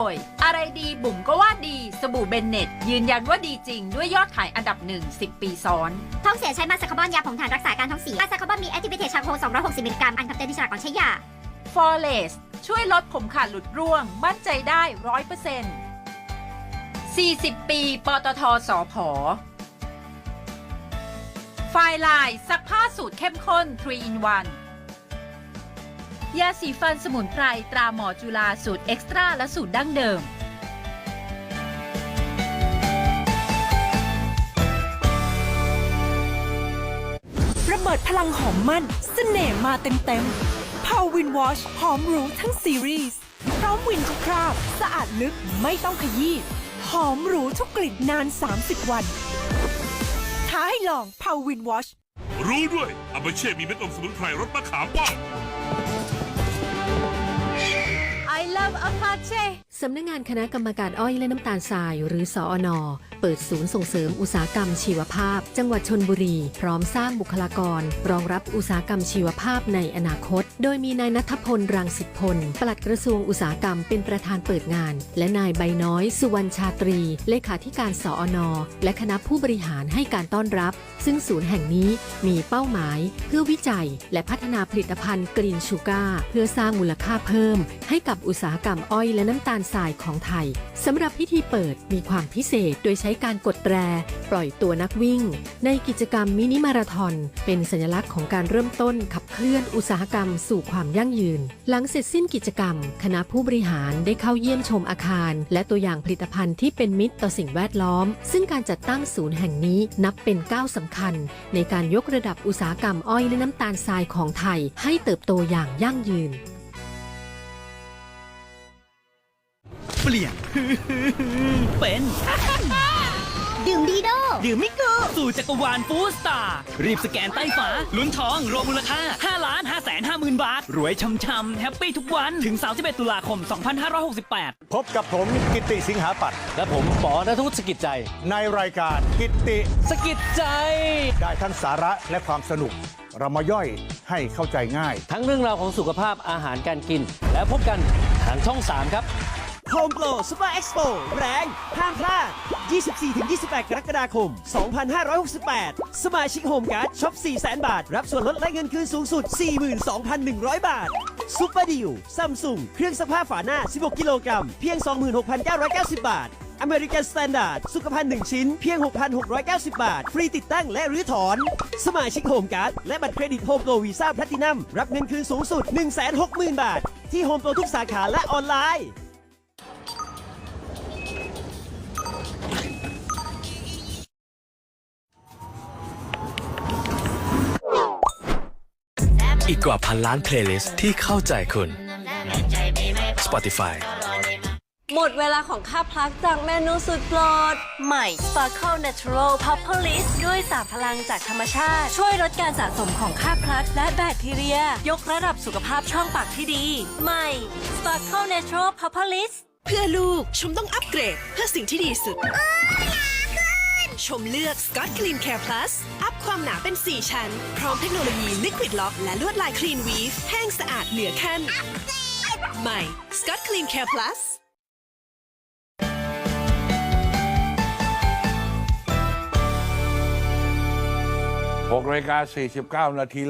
โดยอะไรดีบุ๋มก็ว่าดีสบู่เบนเน็ต ยืนยันว่าดีจริงด้วยยอดขายอันดับหนึ่ง10 ปีซ้อน ท้องเสียใช้มาสคาร์บอนยาผงถ่านรักษาการท้องเสียมาสคาร์บอนมีแอคทิเวเทชาโค260มิลลิกรัมอ่านคำเตือนที่ฉลากก่อนใช้ยา f o r e s ช่วยลดผมขาดหลุดร่วง มั่นใจได้ร้อยเปอร์เซ็นต์40 ปีปตทสอพอไฟลายซักผ้าสูตรเข้มข้น3 in 1 ยาสีฟันสมุนไพรตราหมอจุฬาสูตรเอ็กซ์ตร้าและสูตรดั้งเดิม ระเบิดพลังหอมมั่นเสน่ห์มาเต็มๆ p o w Win Wash หอมหรูทั้งซีรีส์พร้อมวินทุกคราบ สะอาดลึกไม่ต้องขยี้หอมหรูทุกกลิ่นนาน 30 วันท้าให้ลอง p o w Win Wash รู้ด้วยอาเบเช่มีเม็ดอมสมุนไพรรสมะขามป้อม I love Apache สำนักงงานคณะกรรมการอ้อยและน้ำตาลทราย หรือสออนเปิดศูนย์ส่งเสริมอุตสาหกรรมชีวภาพ จังหวัดชนบุรี พร้อมสร้างบุคลากร รองรับอุตสาหกรรมชีวภาพในอนาคต โดยมีนายนัทพลรังสิตพลปลัดกระทรวงอุตสาหกรรมเป็นประธานเปิดงาน และนายใบน้อยสุวรรณชาตรี เลขาธิการสออนและคณะผู้บริหารให้การต้อนรับ ซึ่งศูนย์แห่งนี้มีเป้าหมาย เพื่อวิจัย และพัฒนาผลิตภัณฑ์กรีนชูการ์เพื่อสร้างมูลค่าเพิ่ม ให้กับอุตสาหกรรมอ้อยและน้ำตาลทรายของไทยสำหรับพิธีเปิดมีความพิเศษโดยใช้การกดแตร ปล่อยตัวนักวิ่ง ในกิจกรรมมินิมาราทอนเป็นสัญลักษณ์ของการเริ่มต้นขับเคลื่อนอุตสาหกรรมสู่ความยั่งยืน หลังเสร็จสิ้นกิจกรรม คณะผู้บริหารได้เข้าเยี่ยมชมอาคาร และตัวอย่างผลิตภัณฑ์ที่เป็นมิตรต่อสิ่งแวดล้อม ซึ่งการจัดตั้งศูนย์แห่งนี้นับเป็นก้าวสำคัญ ในการยกระดับอุตสาหกรรมอ้อยและน้ำตาลทรายของไทย ให้เติบโตอย่างยั่งยืน ลี่ยน เป็นดื่มดีโดดื่มมิโกสู่จักรวาลฟูสตาร์รีบสแกนใต้ฝา ลุ้นทองรวมมูลค่า 5 ล้าน5แสน5หมื่นบาท รวยช่ำๆ แฮปปี้ทุกวัน ถึง 31 ตุลาคม 2568 พบกับผมกิตติสิงหาปัตย์และผมปอนัทวุฒิสกิจใจ ในรายการกิตติสกิจใจ ได้ทั้งสาระและความสนุก เรามาย่อยให้เข้าใจง่าย ทั้งเรื่องราวของสุขภาพอาหารการกิน แล้วพบกันทางช่อง 3 ครับ โฮมโปรซูเปอร์เอ็กซ์โปแรงห้ามพลาด 24-28 กรกฎาคม 2568 สมาชิกโฮมการ์ดช็อป 400,000 บาท รับส่วนลดและเงินคืนสูงสุด 42,100 บาทซูเปอร์ดิวซัมซุงเครื่องซักผ้าฝาหน้า 16 กิโลกรัม เพียง 26,990 บาทอเมริกันสแตนดาร์ดสุขภัณฑ์1ชิ้น เพียง 6,690 บาท ฟรีติดตั้งและรื้อถอน สมาชิกโฮมการ์ดและบัตรเครดิตโฮมโปรวีซ่าแพลตินัมรับเงินคืนสูงสุด 160,000 บาท ที่โฮมโปรทุกสาขาและออนไลน์ อีกกว่าพันล้านเพลย์ลิสต์ที่เข้าใจคุณ Spotify หมดเวลาของค่าพลักจากเมนูสุดโปรด ใหม่ Sparkle Natural p o p u l i s ด้วยสารพลังจากธรรมชาติ ช่วยลดการสะสมของค่าพลักและแบคทีเรีย ยกระดับสุขภาพช่องปากที่ดี ใหม่ Sparkle Natural p o p u l i s เพื่อลูกชมต้องอัปเกรด เพื่อสิ่งที่ดีสุด ชมเลือก Scott Clean Care Plus อัพความหนาเป็น 4 ชั้น พร้อมเทคโนโลยี Liquid Lock และลวดลาย Clean Weave แห้งสะอาดเหนือขั้นใหม่ Scott Clean Care Plus 6นาฬิกา49 นาที